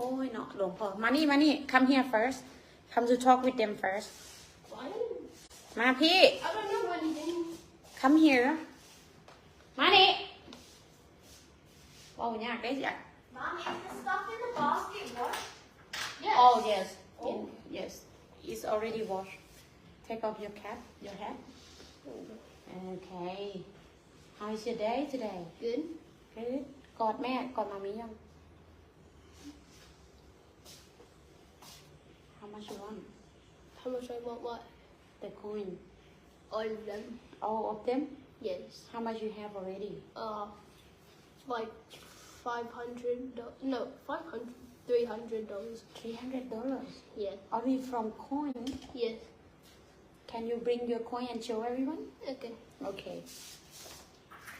โอ้ยเนาะหลวงพ่อมานี่มานี่ come here first come to talk with them first Why? มาพี่ I don't know anything. come here มานี่เว้ายากได้จ้ะ Mom, is the stuff in the basket washed? Yes. oh yes Oh. In- yes it's already washed take off your cap your hat okay how is your day today Good. good กอดแม่กอดมามียัง much you want How much I want what? the coin All of them. all of them Yes. how much you have already Uh, like five hundred. No, five hundred. Three hundred dollars. 300 dollars Yes. only from coin Yes. can you bring your coin and show everyone Okay. โอเค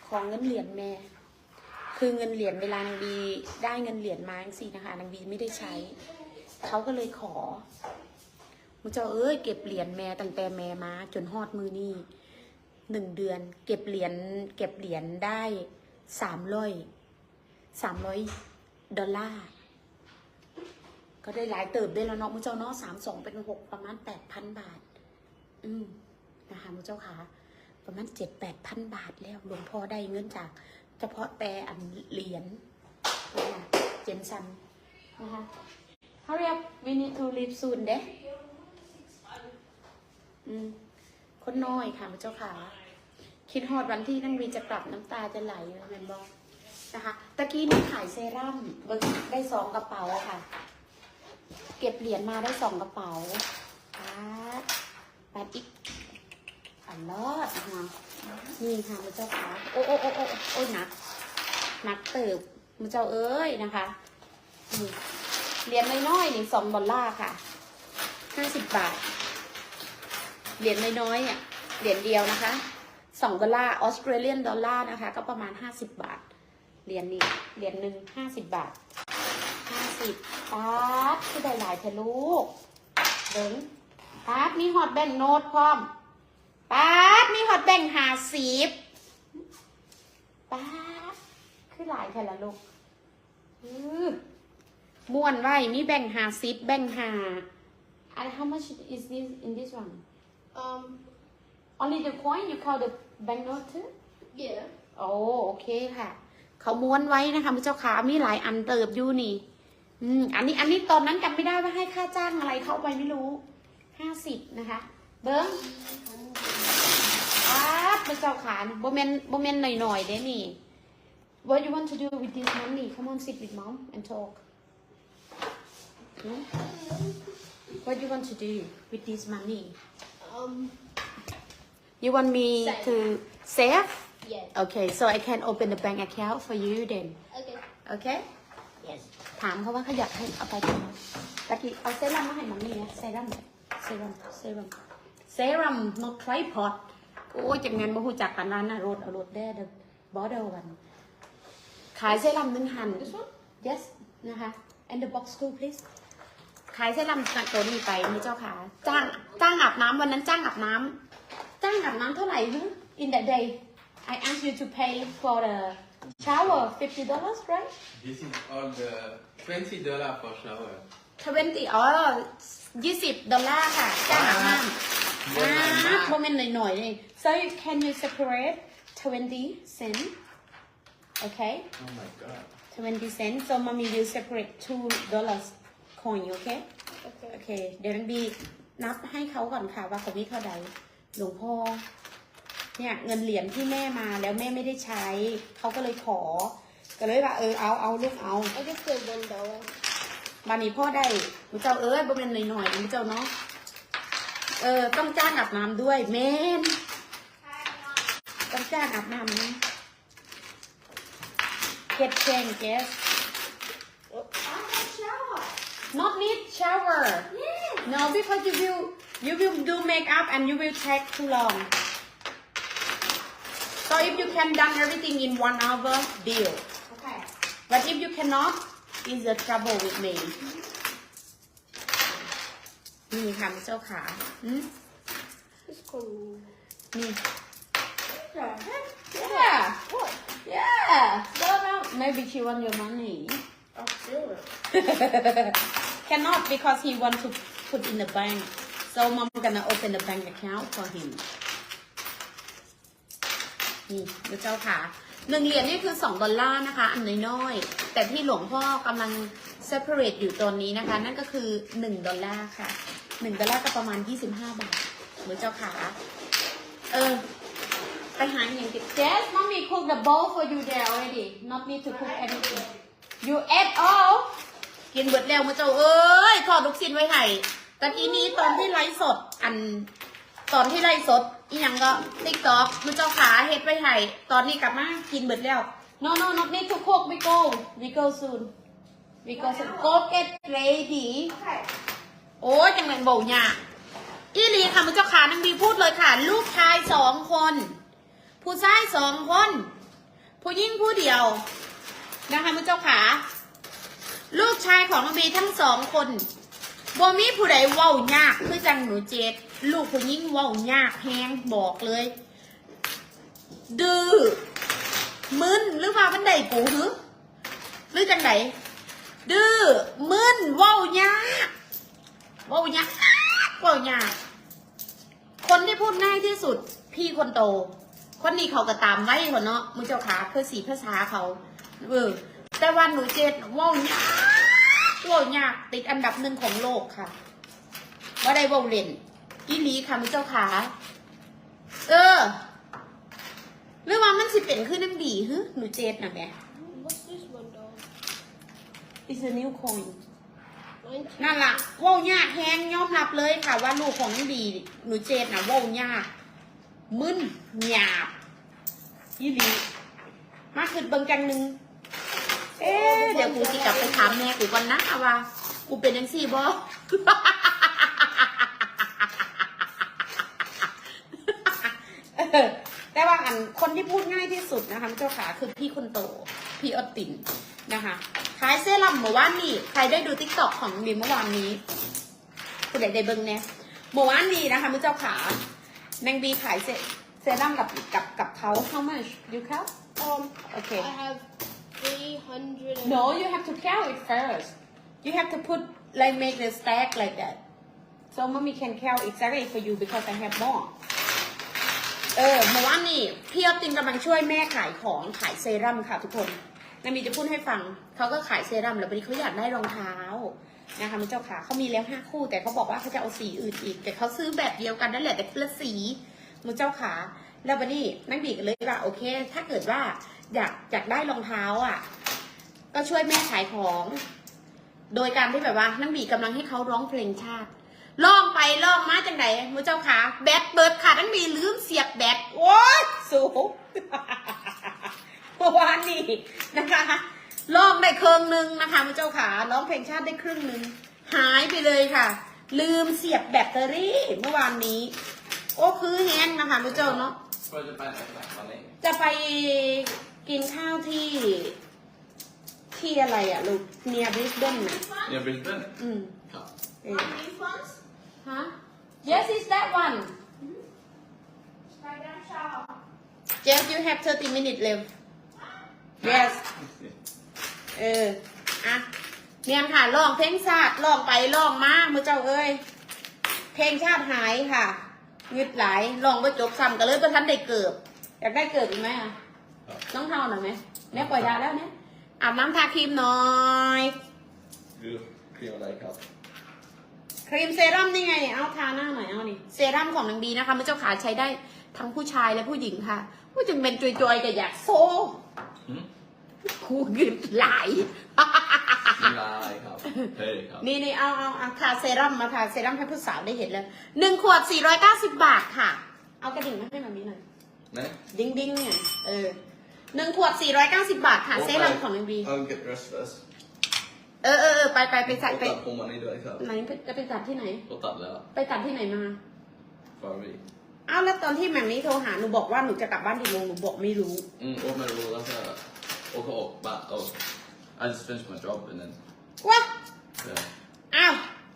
ของเงินเหรียญแม่ คือเงินเหรียญเวลานางบีได้เงินเหรียญมาจังสินะคะนางบีไม่ได้ใช้ เขาก็เลยขอมุเจ้าเอ้ยเก็บเหรียญแม่ตั้งแต่แม่มาจนฮอดมือนี่หนึ่งเดือน เก็บเหรียญเก็บเหรียญได้สามร้อยสามร้อยดอลลาร์ก็ได้หลายเติบได้แล้วเนาะมุเจ้าเนาะสามสองเป็นหกประมาณแปดพันบาท อืมนะคะมุเจ้าค่ะประมาณเจ็ดแปดพันบาทแล้วหลวงพ่อได้เงินจาก เฉพาะแต่อันเหรียญนะคะเจนซันนะคะ Hurry up we need to leave soon เด้คนน้อยค่ะพระเจ้าค่ะ คิดฮอดวันที่นั่งวีจะกลับน้ำตาจะไหลเลยแมนบอกนะคะตะกี้นี่ขายเซรั่มได้สองกระเป๋าค่ะ เก็บเหรียญมาได้สองกระเป๋าปาดปดอีกอันลอดนะคะนี่ค่ะพระเจ้าค่ะโอ้โอ้โอ้โอ้โอ้หนักหนักเติบพระเจ้าเอ้ยนะคะนี่ เหรียญน้อยๆนี่สองดอลลาร์ค่ะห้าสิบบาท เหรียญน้อยๆเนี่ย เหรียญเดียวนะคะสองดอลลาร์ออสเตรเลียนดอลลาร์นะคะ ก็ประมาณห้าสิบบาท เหรียญนี้ เหรียญหนึ่งห้าสิบบาทห้าสิบปาร์ตที่ได้หลายเทลูกเดิงปาร์ตมีฮอตแบงค์โน้ตพร้อมปาร์ตมีฮอตแบงค์หาสิบปาร์ตคือหลายเทละลูกอือ ม่วนไว้มีแบ่งค์หาสิบแบ่งค์หา and how much is this in this one Um. only the coin you call the banknote too Yeah. โอ้โอเคค่ะ เขาม้วนไว้นะคะพระเจ้าขามีหลายอันเติบอยู่นี่ อืม อันนี้อันนี้ตอนนั้นจำไม่ได้ว่าให้ค่าจ้างอะไรเข้าไปไม่รู้ห้าสิบนะคะ เบิ้งอ้าพระเจ้าขาโบเมนโบเมนหน่อยๆเด้นี่ What you want to do with this money Come on sit with mom and talk Hmm? What you want to do with this money Um. You want me Save. to save Yes. Okay, so I can open the bank account for you then. Okay. Okay? Yes. ถามเขาว่าเขาอยากให้เอาไปทำไมตะกี้เอาเซรั่มมาให้มันนี่นะเซรั่มเซรั่มเซรั่มเซรั่ม not tripod โอ้ยจากงั้นมาหูจักกันนั้นนะรถเอารถแด้เดบอเดลวันขายเซรั่มหนึ่งหัน This one? yes นะคะ and the box too please ขายเซรั่มจากตัวนี้ไปนี่เจ้าค่ะ จ้างจ้างอาบน้ำวันนั้นจ้างอาบน้ำจ้างอาบน้ำเท่าไหร่ฮึ in that day I asked you to pay for the shower fifty dollars right This is all the twenty dollar for shower. 20อ๋อยี่สิบดอลลาร์ค่ะ จ้างอาบน้ำเยอะมากอ่าโมเมนต์หน่อยๆเลย so can you separate 20 cent okay Oh my god. 20 cent so mommy will separate two dollars coin okay Okay. โอเค เดี๋ยวนันบีนับให้เขาก่อนค่ะว่าเขามีเท่าใดหลวงพ่อเนี่ยเงินเหรียญที่แม่มาแล้วแม่ไม่ได้ใช้ เขาก็เลยขอ ก็เลยว่าเออเอาเอาลูกเอา I just did one dollar. วันนี้พ่อได้หนูเจ้าเอ้ยบ่เป็นหน่อยๆหนูเจ้าเนาะเออต้องจ้างอาบน้ำด้วยเมนต้องจ้างอาบน้ำนะเก็ด not need shower Yeah. no because you will you will do makeup and you will take too long so if you can done everything in one hour deal Okay. but if you cannot is the trouble with me นี่ค่ะเจ้าขาอืม It's cool. นี่ The heck? yeah What? yeah no no maybe she want your money Oh. Sure. Cannot because he want to put in the bank so mom gonna open the bank account for him นี่ดูเจ้าค่ะหนึ่งเหรียญนี่คือสองดอลลาร์นะคะ อันน้อยๆ แต่ที่หลวงพ่อกำลัง separate อยู่ตอนนี้นะคะ นั่นก็คือหนึ่งดอลลาร์ค่ะหนึ่งดอลลาร์ก็ประมาณยี่สิบาบาทดูเจ้าค่ะเออไปหาอย่างกิน Yes mommy cook the bowl for you there already not need to cook anything you ate all กินเบิดแล้วมาเจ้าเอ้ยทอดลูกชิ้นไว้ให้ตะกี้นี้ตอนที่ไลฟ์สดอัน ตอนที่ไลฟ์สดอีหยังก็ติ๊กต็อกมาเจ้าขาเฮ็ดไว้ให้ตอนนี้กลับมากินเบิดแล้ว no no not need to cook we go we go soon we go soon go get ready โอ้ยจังเลยเบาหยาอีลีค่ะมาเจ้าขานังดีพูดเลยค่ะ ลูกชายสองคน ผู้ชายสองคน ผู้หญิงผู้เดียวนะคะมุเจ้าขา ลูกชายของน้องบีทั้งสองคนบ่มีผู้ใดเว้ายากคือจังหนูเจดลูกผู้หญิงเว้ายากแฮงบอกเลย ดื้อมึนหรือว่ามันได้ปูหือหรือจังไหนดื้อมึนเว้ายากเว้ายากเว้ายาก คนที่พูดง่ายที่สุด พี่คนโต คนนี้เขาก็ตามไว้คนเนาะมุเจ้าขาคือสีภาษาเขา เออ แต่วันหนูเจ็ดว่ายากว่ายากติดอันดับหนึ่งของโลกค่ะว่าได้ว่าเล่นอีลีค่ะมุเจ้าขาเออหรือว่ามันสิเป็นขึ้นน้ำดีฮึหนูเจ็ดนะแม่ What's this one, dog? is a new coin นั่นล่ะว่ายากแฮงยอมรับเลยค่ะ ว่าลูกของน้ำดีหนูเจ็ดนะว่ายาก มึนหยาบยี่ลีมาขึ้นเบิงจังหนึ่ง เอ๊ะเดี๋ยวกูสิกลับไปถามแม่กูก่อนนะว่า กูเป็นยังสี่บอแต่ว่าอันคนที่พูดง่ายที่สุดนะคะเจ้าขาคือพี่คนโต พี่อดตินนะคะขายเซรั่มเมื่อวานนี้ใครได้ดูทิกตอกของบีมเมื่อวานนี้คุณเด็กได้เบิ้งเนี่ยเมื่อวานนี้นะคะมือเจ้าขาแมงบีขายเซเซรั่มกับกับกับเขา how much you count Um, okay I have 300 no you have to count it first you have to put like make the stack like that so mommy can count exactly for you because I have more เออเมื่อวานนี้พี่ออฟตินกำลังช่วยแม่ขายของขายเซรั่มค่ะทุกคนนามีจะพูดให้ฟังเขาก็ขายเซรั่มแล้ววันนี้เขาอยากได้รองเท้านะคะมุเจ้าขาเขามีแล้วห้าคู่ แต่เขาบอกว่าเขาจะเอาสีอื่นอีก แต่เขาซื้อแบบเดียวกันนั่นแหละแต่ละสีมุเจ้าขาแล้ววันนี้นักบีกเลยว่าโอเค ถ้าเกิดว่า อยากอยากได้รองเท้าอะ ก็ช่วยแม่ขายของ โดยการที่แบบว่านักบีกำลังให้เขาร้องเพลงชาติล่องไปล่องมาจังไหนมือเจ้าขาแบตเบิดค่ะนักบีลืมเสียบแบตโอ้ยสูงเมื่อวานนี้นะคะร้องได้ครึ่งหนึ่งนะคะมือเจ้าขาร้องเพลงชาติได้ครึ่งหนึ่งหายไปเลยค่ะ ลืมเสียบแบตเตอรี่เมื่อวานนี้ โอ้คือแห้งนะคะมือเจ้าเนาะ Where's the band like money? จะไปกินข้าวที่ ที่อะไรอะลูกเนียบริสเบนน่ะ Yeah, Brisbane. อืม Cup. เออฮะ yes is that one yes you have 30 minutes left yes เอออะเนี่ยค่ะลองเพลงชาติลองไปลองมามือเจ้าเอ้ยเพลงชาติหายค่ะ งึดหลายลองไปจบซ้ำกันเลยประทันได้เกิบอยากได้เกิบอีกไหมอะน้องเท่าหน่อยไหมแม่ปล่อยยาแล้วเนี่ยอาบน้ำทาครีมหน่อย Du, feel like up. ครีมเซรั่มนี่ไงเอาทาหน้าหน่อยเอานี่เซรั่มของนางบีนะคะมันเจ้าขาใช้ได้ทั้งผู้ชายและผู้หญิงค่ะ ผู้จึงเป็นจอยๆกับอยากโซ่ Hmm? คูกึดหลาย Like up. Hey, up. นี่นี่เอาเอาเอาทาเซรั่มมาทาเซรั่มให้ผู้สาวได้เห็นเลยหนึ่งขวด490บาทค่ะ เอากระดิ่งมาให้มามีหน่อย Nej? ดิ้งดิ้งเนี่ยเออหนึ่งขวด490บาทค่ะ เซรั่มของนางบี I'll get dressed first. เออเออเออไปไปไปใส่ไป Och på man i dag ikväll. ไหนจะไปตัดที่ไหน Och tabbla ไปตัดที่ไหนมา Farvi. อ้าวแล้วตอนที่แหม่มนี้โทรหาหนูบอกว่าหนูจะกลับบ้านกี่โมงหนูบอกไม่รู้ Mm, och med rolla så här. Åka upp, bara, oh. I just finished my job and then, ว้า yeah. อ้าว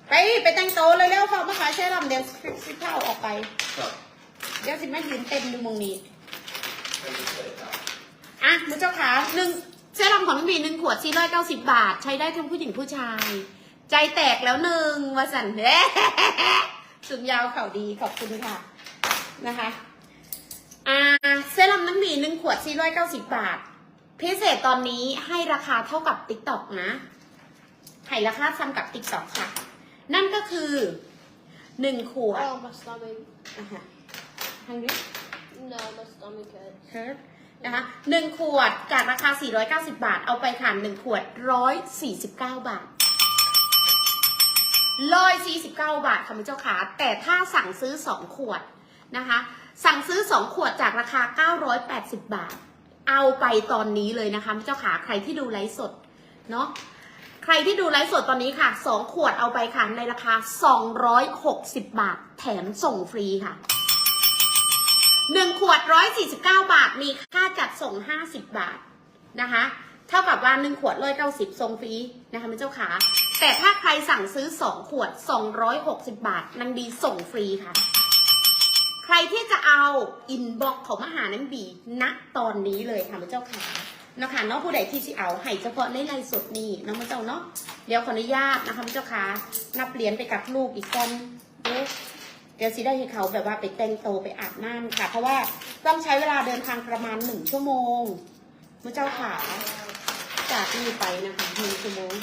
ไปไปแต่งโตวเลยแล้วเขามาขายเซรั่มเดี๋ยวสิเข้าออกไป Cup. เดี๋ยวสิแม่ยืนเต็มดูมงนี้ Can you say that? อะมือเจ้าขาหนึ่งเซรั่มของน้องบีหนึ่งขวด490บาท ใช้ได้ทั้งผู้หญิงผู้ชาย ใจแตกแล้วหนึ่งวาสันเด้สุดยาวเข่าดีขอบคุณค่ะนะคะ อ่าเซรั่มน้ำหมีหนึ่งขวด490บาท พิเศษตอนนี้ให้ราคาเท่ากับ t ิ k t o k นะให้ราคาซ้ำกับ t ิ k t o k ค่ะ นั่นก็คือหนึ่งขวด Oh, my stomach. นะคะทางนี้ No, my stomach hurts. เคิร์ฟนะคะหนึ่งขวดจากราคา 490 บาท เอาไปค่ะหนึ่งขวด 149 บาทร้อยสี่สิบเก้าบาทค่ะคุณเจ้าขาแต่ถ้าสั่งซื้อสองขวดนะคะ สั่งซื้อสองขวดจากราคา 980 บาท เอาไปตอนนี้เลยนะคะเจ้าขาใครที่ดูไลฟ์สดเนาะใครที่ดูไลฟ์สดตอนนี้ค่ะสองขวดเอาไปค่ะ ในราคา 260 บาท แถมส่งฟรีค่ะหนึ่งขวด 149 บาท มีค่าจัดส่ง 50 บาทนะคะ เท่ากับว่าหนึ่งขวดร้อยเก้าสิบทรงฟรีนะคะเจ้าขา แต่ถ้าใครสั่งซื้อ 2 ขวด 260 บาทนางบีส่งฟรีค่ะ ใครที่จะเอาอินบ็อกของมหานังบีณตอนนี้เลยค่ะพระเจ้าค่ะเนาะค่ะเนาะผู้ใดที่สิเอาให้เฉพาะในไลฟ์สดนี่เนาะพระเจ้าเนาะเดี๋ยวขออนุญาตนะคะพระเจ้าค่ะนับเหรียญไปกับลูกอีกกันเดี๋ยวเดี๋ยวสิได้ให้เขาแบบว่าไปแต่งโตไปอาบน้ำค่ะ เพราะว่าต้องใช้เวลาเดินทางประมาณหนึ่งชั่วโมงพระเจ้าค่ะจากนี่ไปนะคะหนึ่งชั่วโมง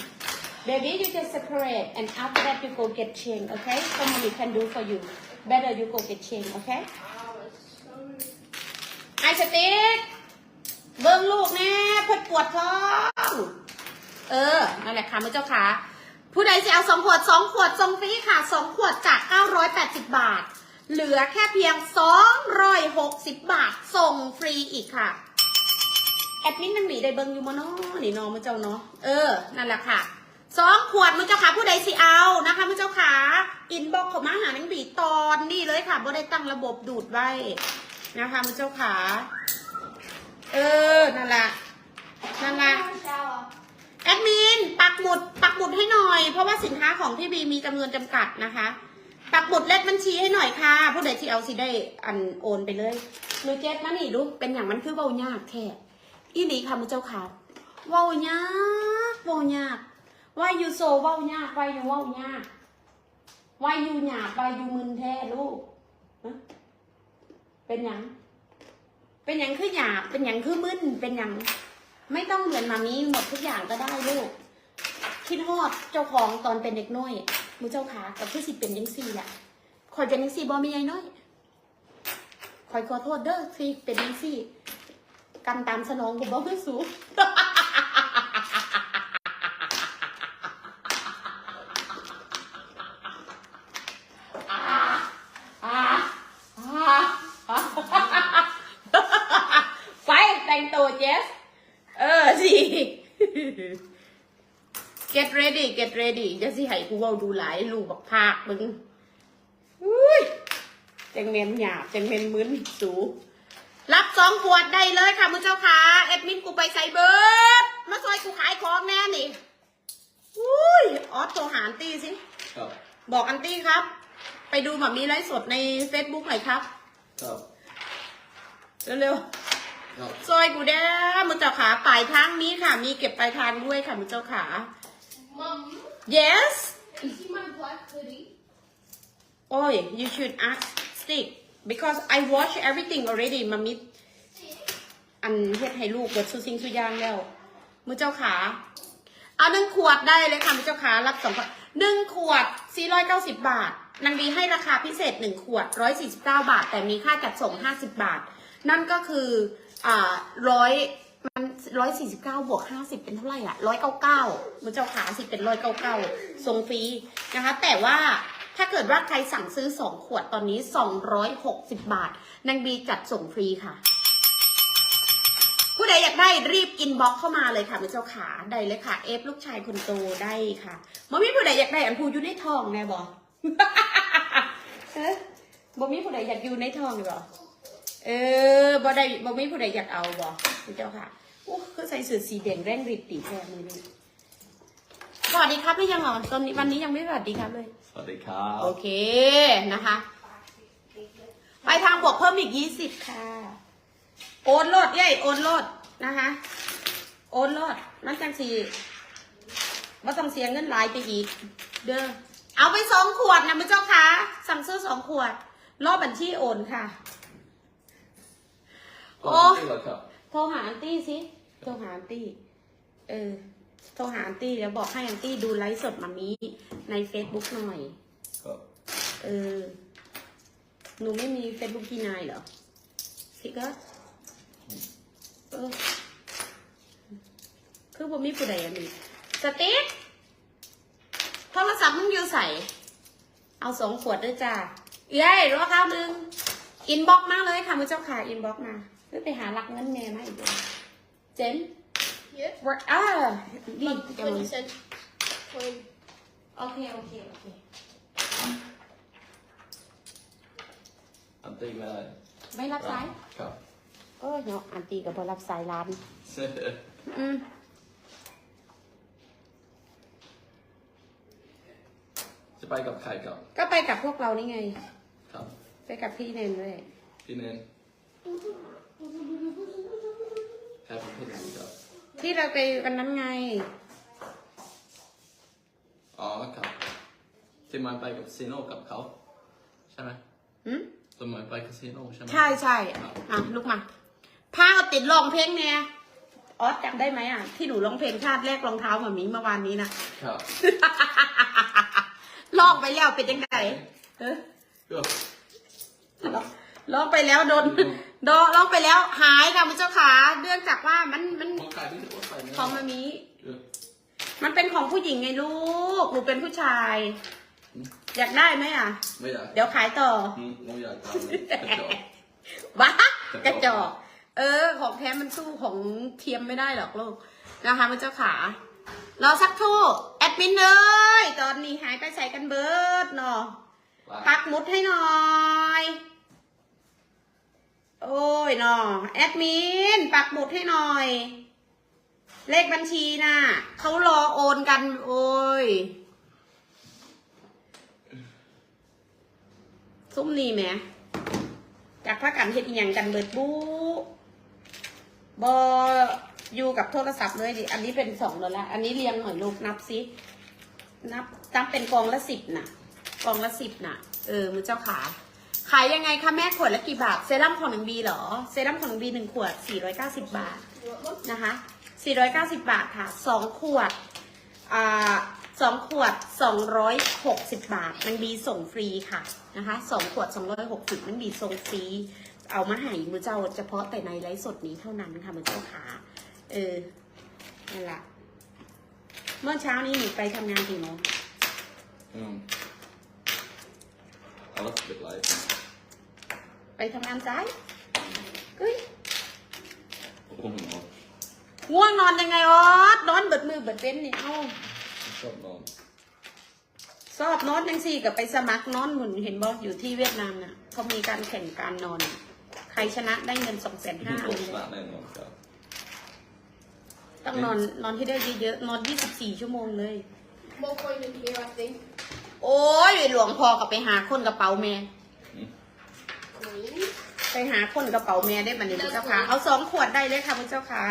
Baby you just separate and after that you go get change okay somebody can do for you better you go get change okay Oh, my stomach. ไอสติ๊กเบิ้งลูกแน่เพิ่นปวดท้อง เออ นั่นแหละค่ะมือเจ้าค่ะ ผู้ใดจะเอาสองขวดสองขวดทรงฟรีค่ะสองขวดจาก 980 บาท เหลือแค่เพียง 260 บาทส่งฟรีอีกค่ะ แอดมินนังหนีได้เบิ้งอยู่มาเนาะนี่น้องมือเจ้าเนาะ เออ นั่นแหละค่ะ สองขวดมือเจ้าขาผู้ใดสิเอานะคะมือเจ้าขาอินบ็อกของมาหาหนังบีตอนนี้เลยค่ะบ่ได้ตั้งระบบดูดไว้นะคะมือเจ้าขาเออนั่นแหละนั่นแหละแอดมินปักหมุดปักหมุดให้หน่อย เพราะว่าสินค้าของพี่บีมีจำนวนจำกัดนะคะปักหมุดเลขบัญชีให้หน่อยค่ะ ผู้ใดที่เอาสิได้อันโอนไปเลยหนูเจ็ดมานี่ดูเป็นอย่างมันคือเว้ายากแค่อีนี่ค่ะมือเจ้าค่ะเว้ายากเว้ายาก ว่าอยู่โซเว้ายากว่าอยู่เว้ายากว่าอยู่หยาบว่าอยู่มึนแท้ลูกเป็นยังเป็นยังคือหยาบเป็นยังคือมึนเป็นยังไม่ต้องเหมือนมามีหมดทุกอย่างก็ได้ลูก คิดฮอดเจ้าของตอนเป็นเด็กน้อยมือเจ้าขากับคือสิเป็นยังสี่แหละคอยเป็นยังสี่บอมีไอ้น้อยคอยขอโทษเด้อที่เป็นยังสี่กำตามสนองกูบอกไม่สูง ไปแต่งตัวเจส เออสิ get ready get ready จะสิให้กูเว้าดูหลายลูกบักภาคมึงอุ้ยจังเมนหยาบจังเมนมึนสูรับสองขวดได้เลยค่ะมือเจ้าค่ะแอดมินกูไปใส่เบิร์ดมาซอยกูขายของแน่นี่อุ้ยออสโทรหาอันตี้สิครับบอกอันตี้ครับ ไปดูหมามีไลฟ์สดใน Facebook หน่อยครับ ครับเร็วครับๆซอยกูได้มือเจ้าขาปลายทางนี้ค่ะ มีเก็บปลายทางด้วยค่ะมือเจ้าขา Mum, yes you see my black hoodie? โอ้ย you should ask stick because I watch everything already มามิอันเฮ็ดให้ลูกเกิดสุสิ่งสุอยางแล้วมือเจ้าขา เอาหนึ่งขวดได้เลยค่ะมือเจ้าขารับสองขวดหนึ่งขวด490บาท นางดีให้ราคาพิเศษหนึ่งขวด149บาท แต่มีค่าจัดส่ง50บาท นั่นก็คืออ่าร้อยมัน ร้อยสี่สิบเก้าบวกห้าสิบเป็นเท่าไหร่อะร้อยเก้าเก้ามือเจ้าขาสิเป็นร้อยเก้าเก้าส่งฟรีนะคะ แต่ว่าถ้าเกิดว่าใครสั่งซื้อสองขวดตอนนี้สองร้อยหกสิบบาท นางบีจัดส่งฟรีค่ะ ผู้ใดอยากได้รีบอินบ็อกเข้ามาเลยค่ะมือเจ้าขาได้เลยค่ะ เอฟลูกชายคนโตได้ค่ะบ่มีผู้ใดอยากได้อันพูอยู่ในทองแน่บอเอ๊ะบ่มีผู้ใดอยากอยู่ในทองเลยบอเออบ่ได้บ่มีผู้ใดอยากเอาบ่คุณเจ้าค่ะ อู้คือใส่เสื้อสีแดงแรงฤทธิ์ตีแท้มือนี้สวัสดีครับไม่ยังเหรอตอนนี้วันนี้ยังไม่สวัสดีครับเลย สวัสดีครับ โอเคนะคะ ไปทางบวกเพิ่มอีกยี่สิบค่ะ โอนโลดเย้ยโอนโลดนะคะโโอนรอดมันจังสีว่าต้องเสียเงินหลายไปอีก เด้อเอาไปสองขวดนะมือเจ้าค่ะสั่งซื้อสองขวด รอบบัญชีโอนค่ะ โอ้นี่เหรอครับ โทรหาอันตี้สิ โทรหาอันตี้ เออ โทรหาอันตี้เดี๋ยวบอกให้อันตี้ดูไลฟ์สดมามีใน Facebook หน่อยครับเออ หนูไม่มี Facebook พี่นายเหรอ สิก็เออ คือผมมีผู้ใดอันนี้สติ๊กโทรศัพท์มึงอยู่ใส่ เอาสองขวดด้วยจ้าเย้ยรอข้าวหนึงอินบ็อกมาเลยค่ะมือเจ้าค่ะ อินบ็อกมา เพื่อไปหารักเงินแม่มาอีกเดือนเจน Yeah. work อ่าดี Like จังเล20ย cent coin. โอเคโอเคโอเคอันตีไม่ได้ไม่รับสายครับเออเนาะอันตีกับบรับสายร้าน อืมจะไปกับใครครับก็ไปกับพวกเรานี่ไง ครับ ไปกับพี่เนนด้วยพี่เนนแค่พี่เนนครับที่เราไปวันนั้นไง อ๋อครับที่มันไปกับคาสิโนกับเขาใช่ไหมอืมสมัยไปคาสิโนใช่ไหม ใช่ใช่อะลูกมาพาเอาติดรองเพลงเนี่ยออสจำได้ไหมอะ ที่หนูร้องเพลงชาติแรกรองเท้าเหมือนมีเมื่อวานนี้นะครับลองไปแล้วเป็นยังไงเออก็ลองไปแล้วโดนโดนลองไปแล้วหายค่ะมุณเจ้าขาเนื่องจากว่ามันมันของใครที่จะโอนไปเนี่ยของมามีเออมันเป็นของผู้หญิงไงลูกหนูเป็นผู้ชาย อยากได้ไหมอะ ไม่อยากเดี๋ยวขายต่อ อืมไม่อยากทำเลยกระจอกว้ากกระระจจออกกเออ ของแท้มันสู้ของเทียมไม่ได้หรอกลูกนะคะมันเจ้าขารอสักครู่แอดมินเลย ตอนนี้หายไปใส่กันเบิร์ดเนาะปักหมุดให้หน่อย โอ้ยเนาะแอดมินปักหมุดให้หน่อย เลขบัญชีน่ะเขารอโอนกัน โอ้ยซุ้มนี่แหมจากพระกันเฮ็ดอีหยังกันเบิดบูบออยู่กับโทรศัพท์เลยดิ อันนี้เป็นสองแล้วละ อันนี้เรียงหน่อยลูกนับสินับตั้งเป็นกองละสิบน่ะ กองละสิบน่ะ เออมือเจ้าขา ขายยังไงคะแม่ขวดละกี่บาท เซรั่มของหนึ่งบีเหรอ เซรั่มของหนึ่งบีหนึ่งขวดสี่ร้อยเก้าสิบบาทนะคะสี่ร้อยเก้าสิบบาทค่ะสองขวดอ่าสองขวดสองร้อยหกสิบบาท มันบีส่งฟรีค่ะนะคะสองขวดสองร้อยหกสิบมันบีส่งฟรี เอามาให้มือเจ้าเฉพาะแต่ในไลฟ์สดนี้เท่านั้นค่ะมือเจ้าขาเออนั่นแหละเมื่อเช้านี้หนูไปทำงานกี่โมงอืมเอาละปิดไลฟ์ ทำงานซ้ายเฮ้ยโอ้โหง่วงนอนยังไงออสนอนเบิดมือเบิดเป็นนี่เอาชอบนอนชอบนอนยังสี่กับไปสมัครนอนหุ่นเห็นบ่อยู่ที่เวียดนามน่ะเขามีการแข่งการนอน ใครชนะได้เงินสองแสนห้าผมชนะแน่นอนครับต้องนอนนอนที่ได้เยอะๆนอนยี่สิบสี่ชั่วโมงเลย More coin in here, I think. โอ้ยหลวงพ่อกับไปหาคนกระเป๋าแม่ Coin. ไปหาคนกระเป๋าแม่ได้บันนี้พระเจ้าค่ะ เอาสองขวดได้เลยค่ะพระเจ้าค่ะ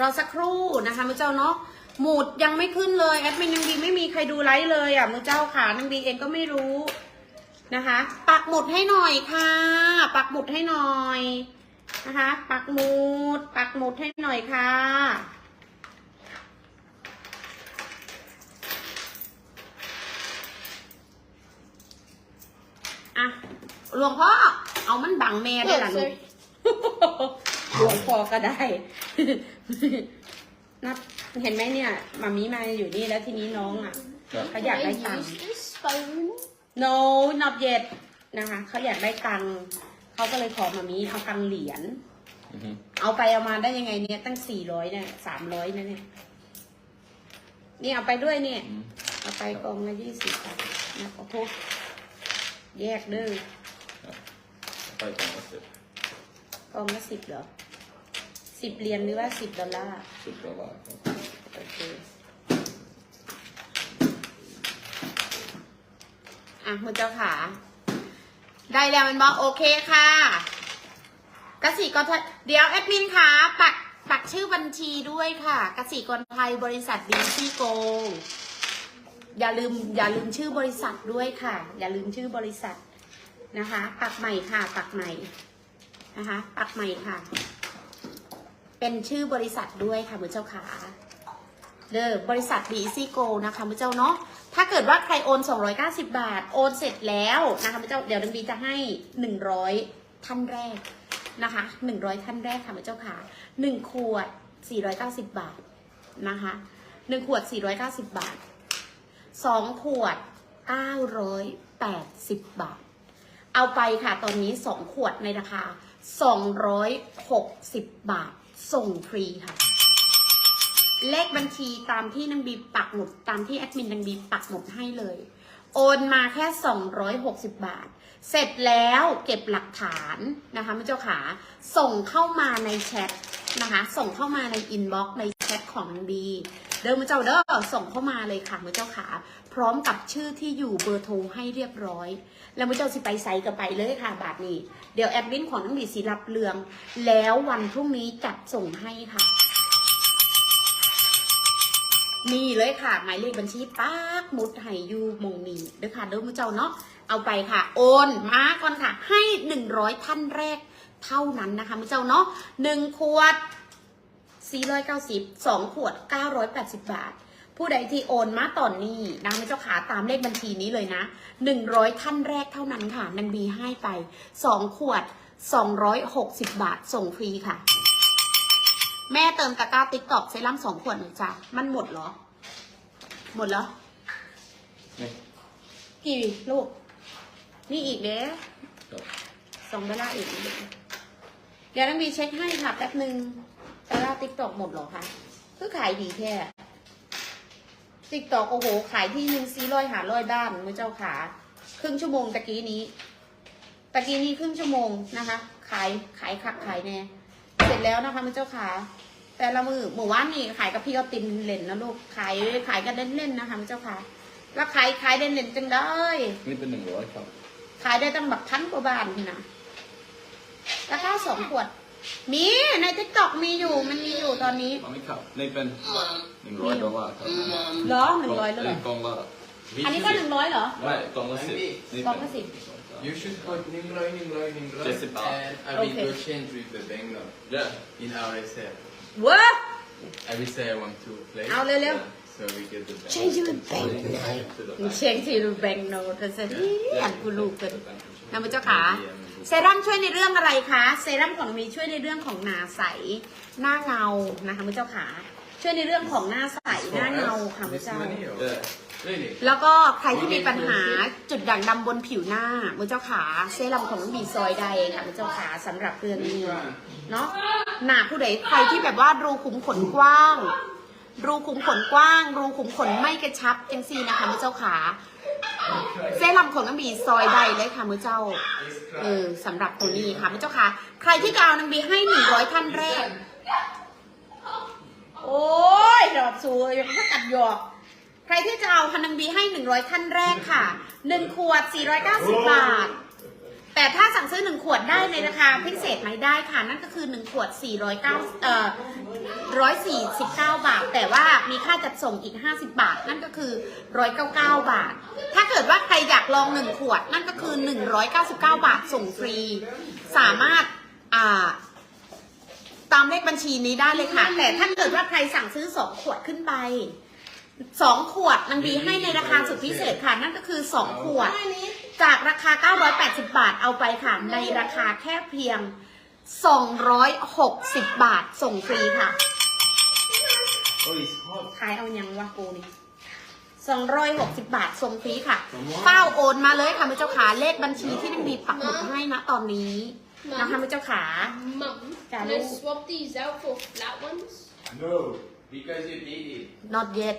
รอสักครู่นะคะพระเจ้าเนาะ หมุดยังไม่ขึ้นเลยแอดมินยังดีไม่มีใครดูไลฟ์เลยอะมือเจ้าค่ะนางดีเองก็ไม่รู้นะคะ ปักหมุดให้หน่อยค่ะ ปักหมุดให้หน่อยนะคะ ปักหมุด ปักหมุดให้หน่อยค่ะอะหลวงพ่อ เอามันบังแม่ได้ล่ะ Oh, ลูก sorry. หลวงพ่อก็ได้ นับเห็นไหมเนี่ยมามีมาอยู่นี่แล้วทีนี้น้องอะครับเขาอยาก Can ได้ I ตังค์ use this phone? no not yet นะคะเขาอยากได้ตังค์เขาก็เลยขอมามีเอาตังค์เหรียญอือฮึเอาไปเอามาได้ยังไงเนี่ยตั้งสี่ร้อยเนี่ยสามร้อยนะเนี่ยนี่เอาไปด้วยเนี่ยอืมเอาไปกองละยี่สิบบาทนะขอโทษแยกเด้อ ไปก่อนก็เสร็จกองละสิบเหรอสิบเหรียญหรือว่าสิบดอลลาร์ สิบดอลลาร์ครับโอเค อะมือเจ้าขา ได้แล้วมันบอกโอเคค่ะกสิก็ทะเดี๋ยวแอดมินขาปักปักชื่อบัญชีด้วยค่ะกสิกรไทยบริษัทบีซีโก อย่าลืมอย่าลืมชื่อบริษัทด้วยค่ะ อย่าลืมชื่อบริษัท นะคะ ปักใหม่ค่ะ ปักใหม่นะคะ ปักใหม่ค่ะ เป็นชื่อบริษัทด้วยค่ะมือเจ้าขาเด้อบริษัท b ีซีโกนะคะมือเจ้าเนาะถ้าเกิดว่าใครโอน 290 บาท โอนเสร็จแล้วนะคะมือเจ้าเดี๋ยวดังบีจะให้ 100 ท่านแรกนะคะ 100 ท่านแรกค่ะมือเจ้าขา1ขวด 490 บาทนะคะ1ขวด 490 บาท 2 ขวด 980 บาท เอาไปค่ะตอนนี้ 2 ขวดในราคา 260 บาท ส่งฟรีค่ะ เลขบัญชีตามที่นางบีปักหมุดตามที่แอดมินนางบีปักหมุดให้เลย โอนมาแค่ 260 บาท เสร็จแล้วเก็บหลักฐานนะคะม่เจ้าขา ส่งเข้ามาในแชทนะคะ ส่งเข้ามาในอินบ็อกซ์ในแชทของนางบีเดิมเจ้าเด้อส่งเข้ามาเลยค่ะมือเจ้าขา พร้อมกับชื่อที่อยู่เบอร์โทรให้เรียบร้อย แล้วมือเจ้าสิไปไซกับไปเลยค่ะบาทนี้เดี๋ยวแอดมินของน้องบีสิรับเรือง แล้ววันพรุ่งนี้จัดส่งให้ค่ะนี่เลยค่ะ หมายเลขบัญชีปากมุดให้อยูมงนีเด้อค่ะเด้อมือเจ้าเนาะเอาไปค่ะ โอนมาก่อนค่ะ ให้หนึ่งร้อยท่านแรกเท่านั้นนะคะมือเจ้าเนาะหนึ่งขวด490 2ขวด980บาท ผู้ใดที่โอนมาตอนนี้นะไม่เจ้าขาตามเลขบัญชีนี้เลยนะ 100 ท่านแรกเท่านั้นค่ะนางบีให้ไป 2 ขวด 260 บาทส่งฟรีค่ะ แม่เติมตะกร้าติ๊กตอกเซรั่ม2ขวดหนึ่งจ้ะมันหมดเหรอ หมดแล้วนี่กี่ลูก นี่อีกเด้จบสองเวลาอีกนิดเดียวเดี๋ยวนางบีเช็คให้ค่ะแป๊บหนึ่งตะกร้าติ๊กตอกหมดเหรอคะคือขายดีแค่ ติ๊กตอกโอ้โห ขายที่หนึ่งซีร้อยหาร้อยบ้านมือเจ้าขา ครึ่งชั่วโมงตะกี้นี้ ตะกี้นี้ครึ่งชั่วโมงนะคะ ขายขายคักขายแน่ เสร็จแล้วนะคะมือเจ้าขา แต่ละมือหมู่ว่านนี่ขายกับพี่ก็ตินเล่นนะลูก ขายขายกันเล่นๆนะคะมือเจ้าขาแล้วขายขายเล่นๆจังได้นี่เป็นหนึ่งร้อยครับ ขายได้ตั้งแบบพันกว่าบาทนี่นะราคาสองขวด มีในทิกตอกมีอยู่มันมีอยู่ ตอนนี้เอาไม่ครับนี่เป็นหนึ่งร้อยดอลลาร์ครับเหรอหนึ่งร้อยเลยเหรอ กล่องละอันนี้ก็หนึ่งร้อยเหรอ ไม่กล่องละสิบนี่กล่องละสิบ You should put Nimroy, Nimroy, Nimroy. Just about. And I will Okay. go change with the banger Yeah. in our SL. เว้อ I will say I want to play. เอาเร็ว Yeah, So we get the banger. Change with banger. To the back. เชงที่รูแบงโนตเสถียนกูลูกกัน Yeah, นะมือเจ้าขา เซรั่มช่วยในเรื่องอะไรคะ เซรั่มของมีช่วยในเรื่องของหนาใส หน้าเงานะคะมือเจ้าขา ช่วยในเรื่องของหน้าใส หน้าเงาค่ะมือ This เจ้า money or? Yeah. Really? แล้วก็ใครที่มีปัญหาจุดด่างดำบนผิวหน้ามือเจ้าขา เซรั่มของน้องบีซอยใดค่ะมือเจ้าขาสำหรับเรื่องนี้เนาะหนาผู้ใดใครที่แบบว่ารูขุมขนกว้าง รูขุมขนกว้าง รูขุมขนไม่กระชับจังซีนะคะมือเจ้าขา เซรั่มของน้องบีซอยใดเลยค่ะมือเจ้า เออสำหรับตัวนี้ค่ะมือเจ้าคะใครที่จะเอาน้องบีให้หนึ่งร้อยท่านแรก โอ้ยดอกสวยถ้ากัดหยอก ใครที่จะเอาพันนังบีให้หนึ่งร้อยท่านแรกค่ะหนึ่งขวดสี่ร้อยเก้าสิบบาท แต่ถ้าสั่งซื้อ 1 ขวดได้ในราคาพิเศษไหมได้ค่ะ นั่นก็คือ 1 ขวด 409เอ่อ149 บาท แต่ว่ามีค่าจัดส่งอีก 50 บาท นั่นก็คือ 199 บาท ถ้าเกิดว่าใครอยากลอง 1 ขวด นั่นก็คือ 199 บาทส่งฟรี สามารถอ่าตามเลขบัญชีนี้ได้เลยค่ะ แต่ถ้าเกิดว่าใครสั่งซื้อ 2 ขวดขึ้นไปสองขวดนางบีให้ในราคาสุดพิเศษค่ะ นั่นก็คือ2ขวด จากราคา 980 บาทเอาไปค่ะ ในราคาแค่เพียง 260 บาทส่งฟรีค่ะ Oh, it's hot. ขายเอายังวะกูนี่260 บาทส่งฟรีค่ะ เป้าโอนมาเลยค่ะมือเจ้าขาเลขบัญชีที่นางบีปักหมุดให้นะตอนนี้นะคะมือเจ้าขา Mum, Can can I I- swap these out for flat ones? No, because you did it. not yet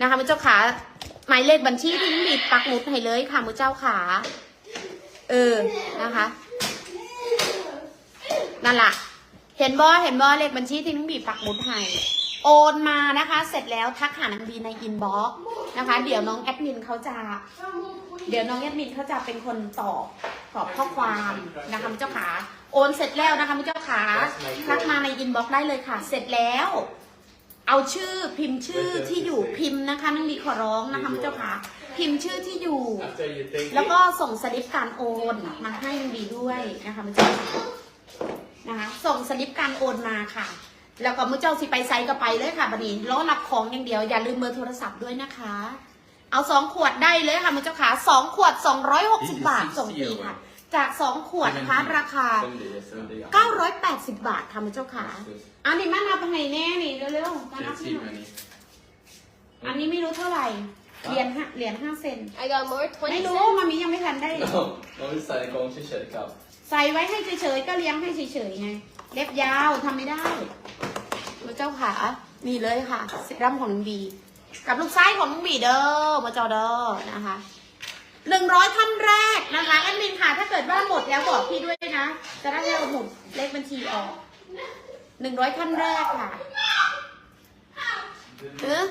นะคะมือเจ้าขาหมายเลขบัญชีที่น้องบีปักหมุดให้เลยค่ะมือเจ้าขาเออนะคะนั่นล่ะ เห็นบอเห็นบอเลขบัญชีที่น้องบีปักหมุดให้โอนมานะคะ เสร็จแล้วทักหานางบีในอินบ็อกซ์นะคะ เดี๋ยวน้องแอดมินเขาจะ เดี๋ยวน้องแอดมินเขาจะเป็นคนตอบตอบข้อความนะคะเจ้าขา โอนเสร็จแล้วนะคะเจ้าขาทักมาในอินบ็อกซ์ได้เลยค่ะ เสร็จแล้ว เอาชื่อพิมพ์ชื่อที่อยู่พิมพ์นะคะน้องบีขอร้องนะคะเจ้าขาพิมพ์ชื่อที่อยู่ After you take แล้ว it, ก็ส่งสลิปการโอนมาให้น้องบีด้วยนะคะเจ้าขานะคะ ส่งสลิปการโอนมาค่ะ แล้วก็มือเจ้าสิไปไซก็ไปเลยค่ะบัดนี้รอรับของอย่างเดียวอย่าลืมเบอร์โทรศัพท์ด้วยนะคะ เอาสองขวดได้เลยค่ะมือเจ้าขาสองขวดสองร้อยหกสิบบาทส่งฟรีค่ะ จากสองขวดนะคะราคา Sunday, Sunday. เก้าร้อยแปดสิบบาทค่ะมือเจ้าขาอันนี้มานับให้แน่นี่เร็วๆมานับให้ Cheap หน่อย money. อันนี้ไม่รู้เท่าไหร่เหรียญห้าเหรียญห้าเซน I got more ไม่20รู้ cents. มามียังไม่ทันได้ No, no, vi säger gång till kyrkan. ใส่ไว้ให้เฉยๆก็เลี้ยงให้เฉยๆไงเล็บยาวทำไม่ได้มาเจ้าขานี่เลยค่ะเซรั่มของน้องบี กับลูกไส้ของน้องบีเด้อมาจอเด้อนะคะ หนึ่งร้อยท่านแรกนะคะแอดมินค่ะ ถ้าเกิดว่าหมดแล้วบอกพี่ด้วยนะ จะได้เอาหมุดเลขบัญชีออกหนึ่งร้อยท่านแรกค่ะเออ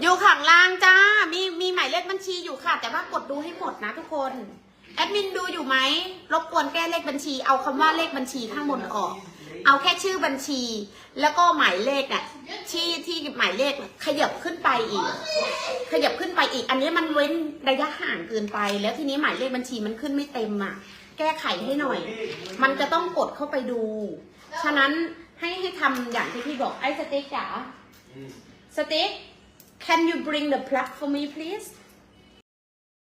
อยู่ข้างล่างจ้า มีมีหมายเลขบัญชีอยู่ค่ะ แต่ว่ากดดูให้หมดนะทุกคน แอดมินดูอยู่ไหม รบกวนแก้เลขบัญชี เอาคำว่าเลขบัญชีข้างบนออก เอาแค่ชื่อบัญชี แล้วก็หมายเลขน่ะที่ที่หมายเลขน่ะขยับขึ้นไปอีก ขยับขึ้นไปอีก อันนี้มันเว้นระยะห่างเกินไป แล้วทีนี้หมายเลขบัญชีมันขึ้นไม่เต็มอะ แก้ไขให้หน่อย มันจะต้องกดเข้าไปดู ฉะนั้นให้ให้ทำอย่างที่พี่บอกไอ้สติ๊กจ๋าสติ๊ก can you bring the plug for me please